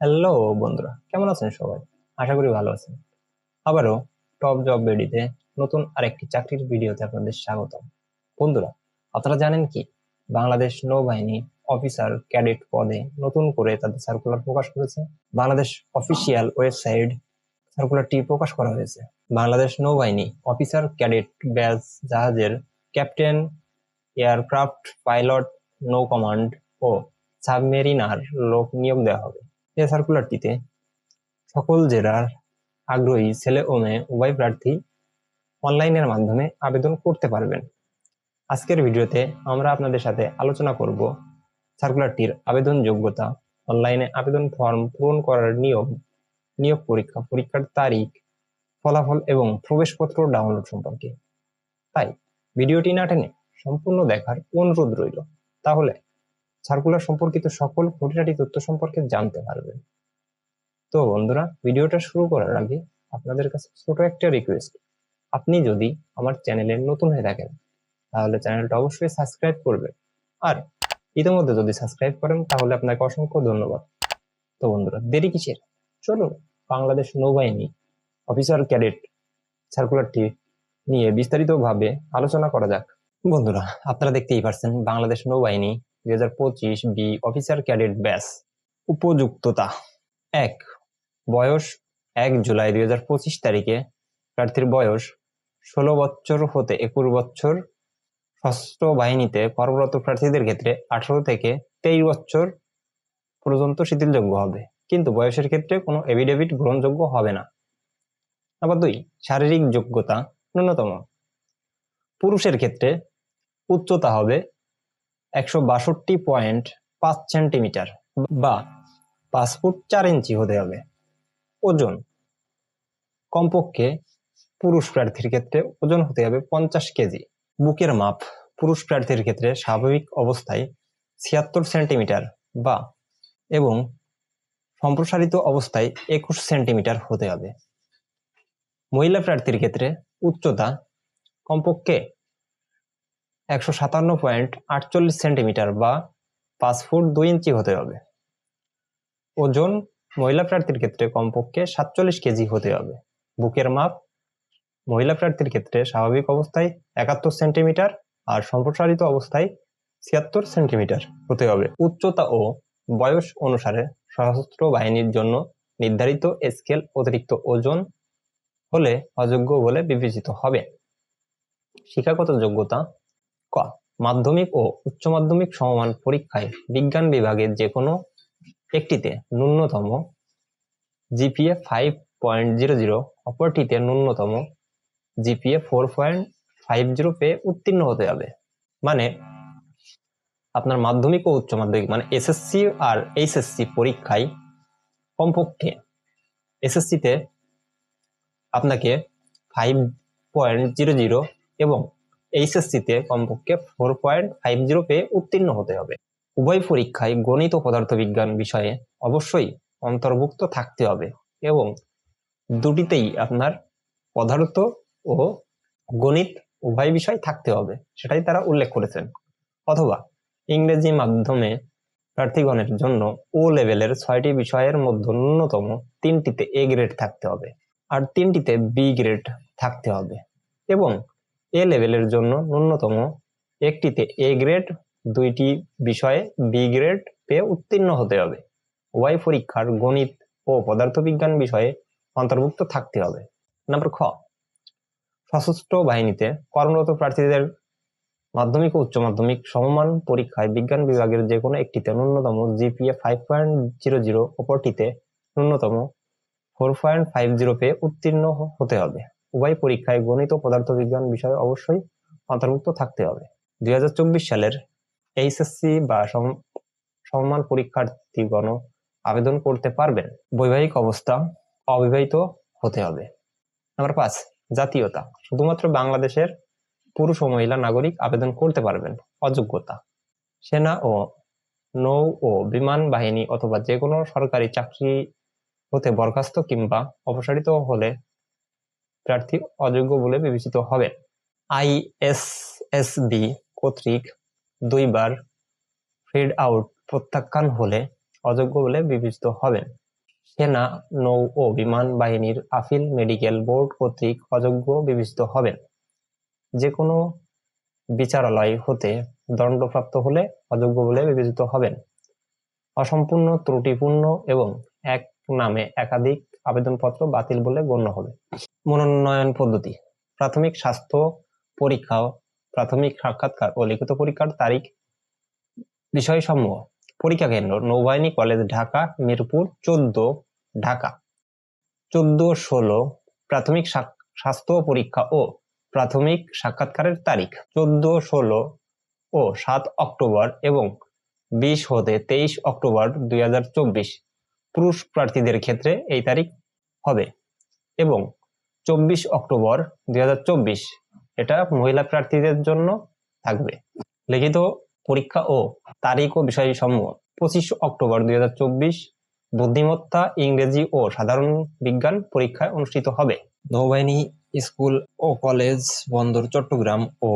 Hello বন্ধুরা। কেমন আছেন সবাই? আশা করি ভালো আছেন। আবারও টপ জব বেডিতে নতুন আরেকটি চাকরির ভিডিওতে আপনাদের স্বাগতম। বন্ধুরা, আপনারা জানেন কি? বাংলাদেশ নৌবাহিনী অফিসার ক্যাডেট পদে নতুন করে তাদের সার্কুলার প্রকাশ করেছে। বাংলাদেশ অফিসিয়াল ওয়েবসাইট সার্কুলারটি প্রকাশ করা হয়েছে। বাংলাদেশ নৌবাহিনী অফিসার ক্যাডেট ব্যাচ জাহাজের ক্যাপ্টেন এয়ারক্রাফট পাইলট নৌ কমান্ড ও সাবমেরিনার লোক নিয়োগ দেওয়া হবে। এ সার্কুলারটিতে সকল জেলার আগ্রহী ছেলে ও মেয়ে উভয় প্রার্থী অনলাইনের মাধ্যমে আবেদন করতে পারবেন। আজকের ভিডিওতে আমরা আপনাদের সাথে আলোচনা করব সার্কুলারটির আবেদন যোগ্যতা অনলাইনে আবেদন ফর্ম পূরণ করার নিয়ম, নিয়োগ পরীক্ষা, পরীক্ষার তারিখ, ফলাফল এবং প্রবেশপত্র ডাউনলোড সম্পর্কে। তাই, ভিডিওটি না টেনে সম্পূর্ণ দেখার অনুরোধ রইল। তাহলে সার্কুলার সম্পর্কিত সকল খুঁটিনাটি তথ্য সম্পর্কে জানতে পারবেন। তো বন্ধুরা, ভিডিওটা শুরু করার আগে আপনাদের কাছে ছোট একটা রিকোয়েস্ট আপনি যদি আমার চ্যানেলে নতুন হয়ে থাকেন, তাহলে চ্যানেলটা অবশ্যই সাবস্ক্রাইব করবেন। আর ইতিমধ্যে যদি সাবস্ক্রাইব করেন, তাহলে আপনাকে অসংখ্য ধন্যবাদ। তো বন্ধুরা, দেরি কিসের? চলুন বাংলাদেশ নৌবাহিনী অফিসার ক্যাডেট সার্কুলারটি নিয়ে বিস্তারিতভাবে আলোচনা করা যাক। বন্ধুরা, আপনারা দেখতেই পারছেন বাংলাদেশ নৌবাহিনী হাজার পঁচিশ বি অফিসার ক্যাডেট ব্যাস। উপযুক্ততা এক। বয়স এক জুলাই দুই হাজার পঁচিশ তারিখে। প্রার্থীর বয়স ষোলো বছর হতে একুশ বছর। সশস্ত্র বাহিনীতে কর্মরত প্রার্থীদের ক্ষেত্রে আঠারো থেকে তেইশ বছর পর্যন্ত শিথিলযোগ্য হবে। কিন্তু বয়সের ক্ষেত্রে কোনো এভিডেভিট গ্রহণযোগ্য হবে না। আবার দুই, শারীরিক যোগ্যতা ন্যূনতম। পুরুষের ক্ষেত্রে উচ্চতা হবে একশো বাষট্টি পয়েন্ট পাঁচ সেন্টিমিটার বা পাঁচ ফুট চার ইঞ্চি হতে হবে। ওজন কমপক্ষে পুরুষ প্রার্থীর ক্ষেত্রে ওজন হতে হবে পঞ্চাশ কেজি। বুকের মাপ পুরুষ প্রার্থীর ক্ষেত্রে স্বাভাবিক অবস্থায় ছিয়াত্তর সেন্টিমিটার বা এবং সম্প্রসারিত অবস্থায় একুশ সেন্টিমিটার হতে হবে। মহিলা প্রার্থীর ক্ষেত্রে উচ্চতা কমপক্ষে একশো সাতান্ন পয়েন্ট আটচল্লিশ সেন্টিমিটার বা পাঁচ ফুট দুই ইঞ্চি হতে হবে। ওজন মহিলা প্রার্থীর ক্ষেত্রে কমপক্ষে সাতচল্লিশ কেজি হতে হবে। বুকের মাপ মহিলা প্রার্থীর ক্ষেত্রে স্বাভাবিক অবস্থায় একাত্তর সেন্টিমিটার আর সম্প্রসারিত অবস্থায় ছিয়াত্তর সেন্টিমিটার হতে হবে। উচ্চতা ও বয়স অনুসারে সশস্ত্র বাহিনীর জন্য নির্ধারিত স্কেল অতিরিক্ত ওজন হলে অযোগ্য বলে বিবেচিত হবে। শিক্ষাগত যোগ্যতা মাধ্যমিক ও উচ্চ মাধ্যমিক সমমান পরীক্ষায় বিজ্ঞান বিভাগের যে কোনো একটিতে ন্যূনতম GPA five point zero zero অপরটিতে ন্যূনতম GPA four point five zero পেয়ে উত্তীর্ণ হতে হবে। মানে আপনার মাধ্যমিক ও উচ্চ মাধ্যমিক মানে এসএসসি আর এইচএসসি পরীক্ষায় কমপক্ষে এসএসসিতে আপনাকে ফাইভ পয়েন্ট জিরো জিরো এবং এইচএসসিতে কমপক্ষে ফোর পয়েন্ট ফাইভ জিরো পেয়ে উত্তীর্ণ হতে হবে। উভয় পরীক্ষায় গণিত ও পদার্থবিজ্ঞান বিষয়ে অবশ্যই অন্তর্ভুক্ত থাকতে হবে এবং দুটিতেই আপনার পদার্থ ও গণিত উভয় বিষয় থাকতে হবে, সেটাই তারা উল্লেখ করেছেন। অথবা ইংরেজি মাধ্যমে প্রার্থীগণের জন্য ও লেভেলের ছয়টি বিষয়ের মধ্যে ন্যূনতম তিনটিতে এ গ্রেড থাকতে হবে, আর তিনটিতে বি গ্রেড থাকতে হবে এবং এ লেভেলের জন্য ন্যূনতম একটিতে এ গ্রেড দুইটি বিষয়ে বি গ্রেড পেয়ে উত্তীর্ণ হতে হবে। ওয়াই পরীক্ষার গণিত ও পদার্থবিজ্ঞান বিষয়ে অন্তর্ভুক্ত থাকতে হবে। নাম্বার খ, সশস্ত্র বাহিনীতে কর্মরত প্রার্থীদের মাধ্যমিক ও উচ্চ মাধ্যমিক সমমান পরীক্ষায় বিজ্ঞান বিভাগের যে কোনো একটিতে ন্যূনতম GPA five point zero zero অপরটিতে ন্যূনতম ফোর পয়েন্ট ফাইভ জিরো পেয়ে উত্তীর্ণ হতে হবে। উভয় পরীক্ষায় গণিত ও পদার্থবিজ্ঞান বিষয়ে অবশ্যই অন্তর্ভুক্ত থাকতে হবে। দুই সালের এইচএসসি বা সম- সমমান পরীক্ষার্থীগণ আবেদন করতে পারবেন। বৈবাহিক অবস্থা অবিবাহিত হতে হবে। নাম্বার পাঁচ, জাতীয়তা। শুধুমাত্র বাংলাদেশের পুরুষ ও মহিলা নাগরিক আবেদন করতে পারবেন, অযোগ্যতা। সেনা ও নৌ ও বিমান বাহিনী অথবা যে কোনো সরকারি চাকরি হতে বরখাস্ত কিংবা অপসারিত হলে প্রার্থী অযোগ্য বলে বিবেচিত হবে। আইএসএসবি কর্তৃক দুইবার ফিড আউট প্রত্যাখ্যান হলে অযোগ্য বলে বিবেচিত হবেন সেনা, নৌ ও বিমান বাহিনীর আপিল মেডিকেল বোর্ড কর্তৃক অযোগ্য বিবেচিত হবেন যে কোনো বিচারালয় হতে দণ্ডপ্রাপ্ত হলে অযোগ্য বলে বিবেচিত হবেন অসম্পূর্ণ, ত্রুটিপূর্ণ এবং এক নামে একাধিক আবেদনপত্র বাতিল বলে গণ্য হবে। মনোনয়ন পদ্ধতি। প্রাথমিক স্বাস্থ্য পরীক্ষা প্রাথমিক সাক্ষাৎকার ও লিখিত পরীক্ষার তারিখ বিষয়সমূহ। পরীক্ষা কেন্দ্র নৌবাহিনী কলেজ ঢাকা, মিরপুর, চোদ্দ, ঢাকা। চোদ্দ, ষোলো, প্রাথমিক স্বাস্থ্য পরীক্ষা ও প্রাথমিক সাক্ষাৎকারের তারিখ। চোদ্দ, ষোলো ও সাত অক্টোবর এবং বিশ হতে তেইশ অক্টোবর দুই হাজার চব্বিশ। পুরুষ প্রার্থীদের ক্ষেত্রে এই তারিখ হবে এবং চব্বিশ অক্টোবর দুই হাজার চব্বিশ এটা মহিলা প্রার্থীদের জন্য থাকবে। লিখিত পরীক্ষা ও তারিখ ও বিষয়সমূহ পঁচিশ অক্টোবর দুই হাজার চব্বিশ বুদ্ধিমত্তা, ইংরেজি ও সাধারণ বিজ্ঞান পরীক্ষায় অনুষ্ঠিত হবে। নৌবাহিনী স্কুল ও কলেজ বন্দর চট্টগ্রাম ও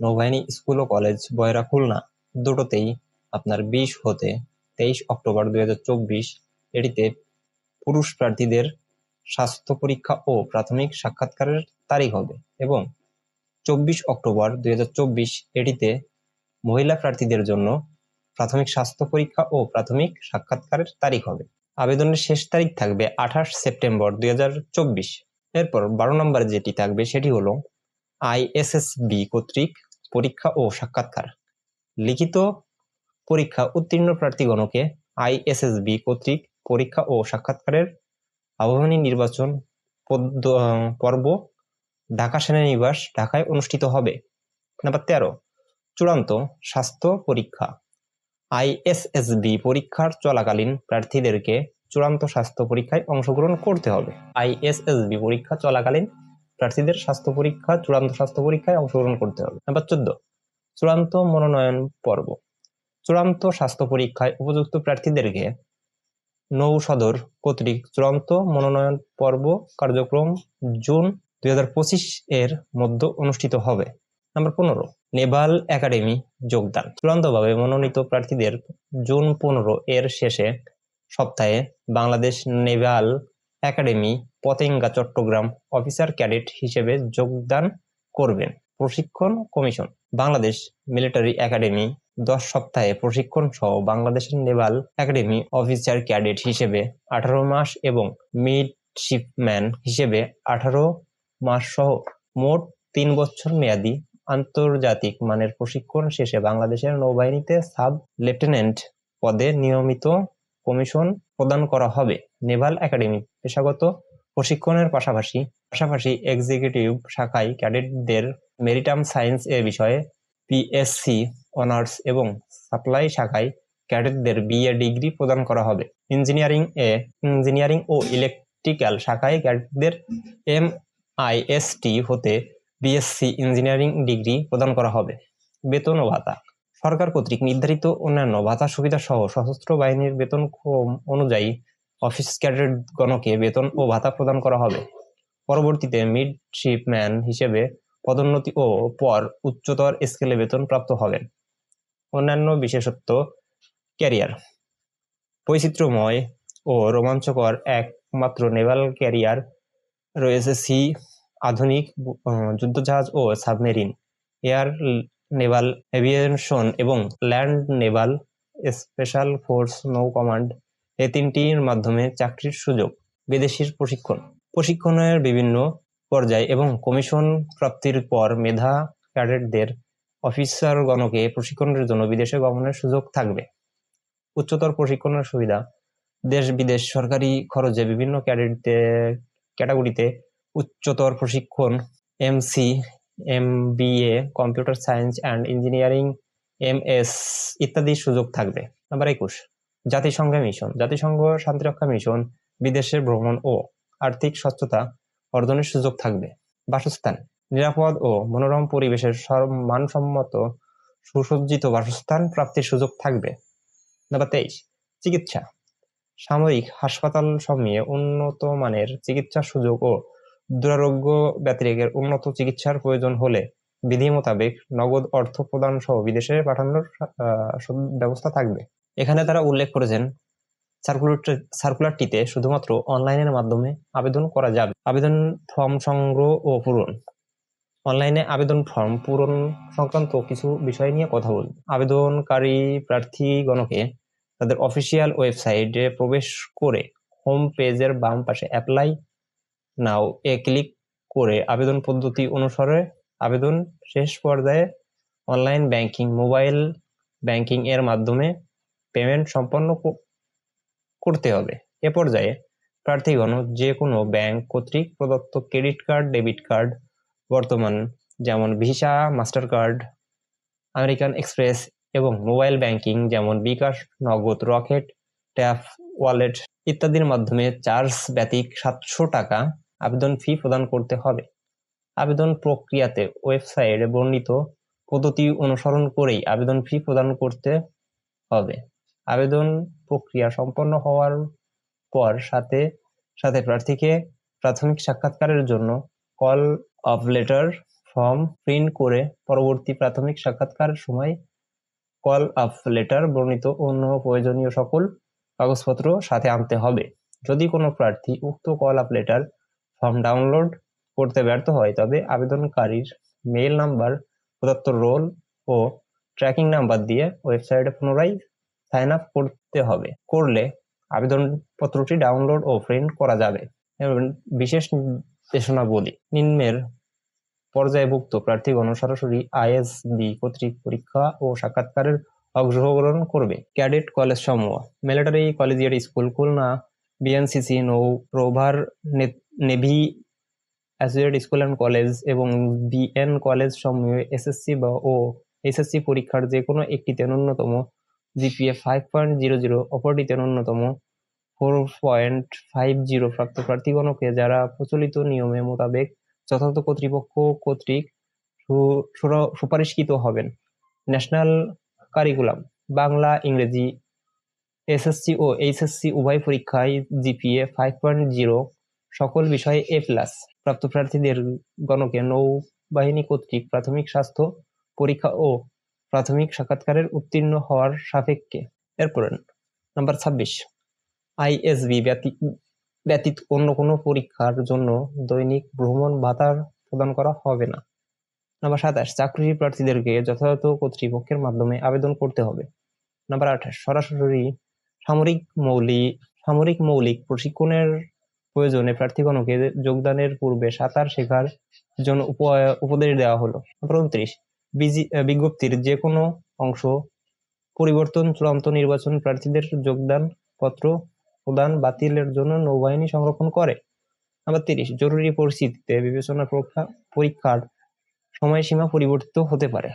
নৌবাহিনী স্কুল ও কলেজ বয়রা খুলনা দুটোতেই আপনার বিশ হতে তেইশ অক্টোবর দুই হাজার চব্বিশ এটিতে পুরুষ প্রার্থীদের স্বাস্থ্য পরীক্ষা ও প্রাথমিক সাক্ষাৎকারের তারিখ হবে এবং চব্বিশ অক্টোবর দুই এটিতে মহিলা প্রার্থীদের জন্য প্রাথমিক স্বাস্থ্য পরীক্ষা ও প্রাথমিক সাক্ষাৎকারের তারিখ হবে। আবেদনের শেষ তারিখ থাকবে আঠাশ সেপ্টেম্বর দুই হাজার চব্বিশ। এরপর বারো নম্বর যেটি থাকবে সেটি হলো আইএসএসবি কর্তৃক পরীক্ষা ও সাক্ষাৎকার। লিখিত পরীক্ষা উত্তীর্ণ প্রার্থীগণকে আইএসএসবি কর্তৃক পরীক্ষা ও সাক্ষাৎকারের আহ্বানী নির্বাচন পর্ব ঢাকা সেনানিবাস ঢাকায় অনুষ্ঠিত হবে। নাম্বার তেরো, চূড়ান্ত স্বাস্থ্য পরীক্ষা। আইএসএসবি পরীক্ষার চলাকালীন প্রার্থীদেরকে চূড়ান্ত স্বাস্থ্য পরীক্ষায় অংশগ্রহণ করতে হবে। আইএসএসবি পরীক্ষা চলাকালীন প্রার্থীদের স্বাস্থ্য পরীক্ষা, চূড়ান্ত স্বাস্থ্য পরীক্ষায় অংশগ্রহণ করতে হবে। নাম্বার চোদ্দ, চূড়ান্ত মনোনয়ন পর্ব। চূড়ান্ত স্বাস্থ্য পরীক্ষায় উপযুক্ত প্রার্থীদেরকে নৌ সদর কর্তৃক চূড়ান্ত মনোনয়ন পর্ব কার্যক্রম জুন দুই হাজার পঁচিশ এর মধ্যে অনুষ্ঠিত হবে। নাম্বার পনেরো, নেভাল একাডেমি যোগদান। চূড়ান্তভাবে মনোনীত প্রার্থীদের জুন পনেরো এর শেষে সপ্তাহে Bangladesh naval academy Patenga Chittagong officer cadet হিসেবে যোগদান করবেন। প্রশিক্ষণ কমিশন, বাংলাদেশ মিলিটারি একাডেমি দশ সপ্তাহে প্রশিক্ষণ সহ বাংলাদেশের নেভাল একাডেমি অফিসার ক্যাডেট হিসেবে আঠারো মাস এবং মিডশিপম্যান হিসেবে আঠারো মাস সহ মোট তিন বছর মেয়াদী আন্তর্জাতিক মানের প্রশিক্ষণ শেষে বাংলাদেশের নৌবাহিনীতে সাব লেফটেন্যান্ট পদে নিয়মিত কমিশন প্রদান করা হবে। নেভাল একাডেমি পেশাগত প্রশিক্ষণের পাশাপাশি পাশাপাশি এক্সিকিউটিভ শাখায় ক্যাডেটদের মেরিটাম সায়েন্স এ বিষয়ে পিএসসি অনার্স এবং সাপ্লাই শাখায় ক্যাডেটদের বিএ ডিগ্রি প্রদান করা হবে। ইঞ্জিনিয়ারিং এ, ইঞ্জিনিয়ারিং ও ইলেকট্রিক্যাল শাখায় ক্যাডেটদের এম আইএসটি হতে বিএসসি ইঞ্জিনিয়ারিং ডিগ্রি প্রদান করা হবে। বেতন ও ভাতা। সরকার কর্তৃক নির্ধারিত অন্যান্য ভাতা সুবিধা সহ সশস্ত্র বাহিনীর বেতন অনুযায়ী অফিস ক্যাডেটগণকে বেতন ও ভাতা প্রদান করা হবে। পরবর্তীতে মিডশিপম্যান হিসেবে পদোন্নতি ও পর উচ্চতর স্কেলে বেতন প্রাপ্ত হবেন। অন্যান্য বিশেষত্ব, ক্যারিয়ার। বৈচিত্র্যময় ও রোমাঞ্চকর একমাত্র নেভাল ক্যারিয়ার রয়েছে সি, আধুনিক যুদ্ধজাহাজ ও সাবমেরিন। এয়ার নেভাল এভিয়েশন এবং ল্যান্ড নেভাল স্পেশাল ফোর্স নৌ কমান্ড এই তিনটির মাধ্যমে চাকরির সুযোগ, বিদেশির প্রশিক্ষণ। প্রশিক্ষণের বিভিন্ন পর্যায় এবং কমিশন প্রাপ্তির পর মেধা ক্যাডেটদের অফিসারগণকে প্রশিক্ষণের জন্য বিদেশে গমনের সুযোগ থাকবে। উচ্চতর প্রশিক্ষণের সুবিধা। দেশ বিদেশ সরকারি খরচে বিভিন্ন ক্যাডেটদের ক্যাটাগরিতে উচ্চতর প্রশিক্ষণ MC MBA computer science and engineering, M S ইত্যাদি সুযোগ থাকবে। নাম্বার একুশ জাতিসংঘ মিশন। জাতিসংঘ শান্তিরক্ষা মিশন বিদেশের ভ্রমণ ও আর্থিক স্বচ্ছতা অর্জনের সুযোগ থাকবে। বাসস্থান। নিরাপদ ও মনোরম পরিবেশের মানসম্মত সুসজ্জিত বাসস্থান প্রাপ্তির সুযোগ থাকবে। নাম্বার তেইশ, চিকিৎসা। সামরিক হাসপাতাল সমূহে উন্নত মানের চিকিৎসার সুযোগ ও দুরারোগ্য ব্যতিরেকের উন্নত চিকিৎসার প্রয়োজন হলে বিধি মোতাবেক নগদ অর্থ প্রদান সহ বিদেশে পাঠানোর ব্যবস্থা থাকবে। এখানে তারা উল্লেখ করেছেন সার্কুলার সার্কুলারটিতে শুধুমাত্র অনলাইনের মাধ্যমে আবেদন করা যাবে। আবেদন ফর্ম সংগ্রহ ও পূরণ। অনলাইনে আবেদন ফর্ম পূরণ সংক্রান্ত কিছু বিষয় নিয়ে কথা বলব। আবেদনকারী প্রার্থীগণকে তাদের অফিসিয়াল ওয়েবসাইটে প্রবেশ করে হোম পেজের বাম পাশে অ্যাপ্লাই নাও এ ক্লিক করে আবেদন পদ্ধতি অনুসারে আবেদন শেষ পর্যায়ে অনলাইন ব্যাংকিং, মোবাইল ব্যাংকিং এর মাধ্যমে পেমেন্ট সম্পন্ন করতে হবে। এ পর্যায়ে প্রার্থীগণ যে কোনো ব্যাংক কর্তৃক প্রদত্ত ক্রেডিট কার্ড, ডেবিট কার্ড বর্তমান, যেমন Visa master card American Express এবং মোবাইল ব্যাংকিং যেমন বিকাশ, নগদ, রকেট, ট্যাপ, ওয়ালেট ইত্যাদির মাধ্যমে চার্জ ব্যতিক সাতশো টাকা আবেদন ফি প্রদান করতে হবে। আবেদন প্রক্রিয়াতে ওয়েবসাইটে বর্ণিত পদ্ধতি অনুসরণ করেই আবেদন ফি প্রদান করতে হবে। আবেদন প্রক্রিয়া সম্পন্ন হওয়ার পর সাথে সাথে প্রার্থীকে প্রাথমিক সাক্ষাৎকারের জন্য call of letter form print করে পরবর্তী প্রাথমিক সাক্ষাৎকারের সময় কল অফ লেটার বর্ণিত অন্য প্রয়োজনীয় সকল কাগজপত্র সাথে আনতে হবে। যদি কোনো প্রার্থী উক্ত call of letter form download করতে ব্যর্থ হয়, তবে আবেদনকারীর মেইল নাম্বার প্রদত্ত রোল ও ট্র্যাকিং নাম্বার দিয়ে ওয়েবসাইটে পুনরায় সাইন আপ করতে হবে। করলে আবেদনপত্রটি ডাউনলোড ও প্রিন্ট করা যাবে। বিশেষ নির্দেশনাবলী, নিম্নের পর্যায়ভুক্ত প্রার্থীগণ সরাসরি আইএসবি কর্তৃক পরীক্ষা ও সাক্ষাৎকারের অংশগ্রহণ করবে। ক্যাডেট কলেজ সমূহ military collegiate school, Khulna, BNCC, নৌ প্রভার, নে- navy, associate school and college এবং বিএন কলেজ সমূহ এসএসসি বা ও এসএসসি পরীক্ষার যে কোনো একটিতে ন্যূনতম GPA five point zero zero অপরটিতে ন্যূনতম ফোর পয়েন্ট ফাইভ জিরো প্রাপ্ত প্রার্থীগণকে যারা প্রচলিত নিয়মে মোতাবেক যথাযথ কর্তৃপক্ষ কর্তৃক সুপারিশকৃত হবেন। ন্যাশনাল কারিকুলাম, বাংলা, ইংরেজি, এসএসসি ও এইচএসসি উভয় পরীক্ষায় জিপিএ ফাইভ পয়েন্ট জিরো সকল বিষয়ে এ প্লাস প্রাপ্ত প্রার্থীদের গণকে নৌবাহিনী কর্তৃক প্রাথমিক স্বাস্থ্য পরীক্ষা ও প্রাথমিক সাক্ষাৎকারের উত্তীর্ণ হওয়ার সাপেক্ষে। এরপর নাম্বার ছাব্বিশ, আইএসবি ব্যতীত অন্য কোনো পরীক্ষার জন্য দৈনিক ভ্রমণ ভাতা প্রদান করা হবে না। নাম্বার সাতাশ, চাকরি প্রার্থীদেরকে যথাযথ কর্তৃপক্ষের মাধ্যমে আবেদন করতে হবে। নাম্বার আঠাশ, সরাসরি সামরিক মৌলিক সামরিক মৌলিক প্রশিক্ষণের প্রয়োজনে প্রার্থীগণকে যোগদানের পূর্বে সাঁতার শেখার জন্য উপ- উপদেশ দেওয়া হলো। নাম্বার উনত্রিশ, বিজি- বিজ্ঞপ্তির যে কোনো অংশ পরিবর্তন চূড়ান্ত নির্বাচন প্রার্থীদের যোগদান পত্র প্রদান বাতিলের জন্য নৌবাহিনী সংরক্ষণ করে। নাম্বার তিরিশ, জরুরি পরিস্থিতিতে বিবেচনা পরীক্ষা- পরীক্ষার সময়সীমা পরিবর্তিত হতে পারে।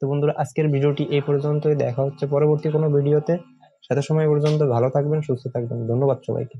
তো বন্ধুরা, আজকের ভিডিওটি এই পর্যন্তই। দেখা হচ্ছে পরবর্তী কোনো ভিডিওতে। সাথে সময় পর্যন্ত ভালো থাকবেন, সুস্থ থাকবেন। ধন্যবাদ সবাইকে।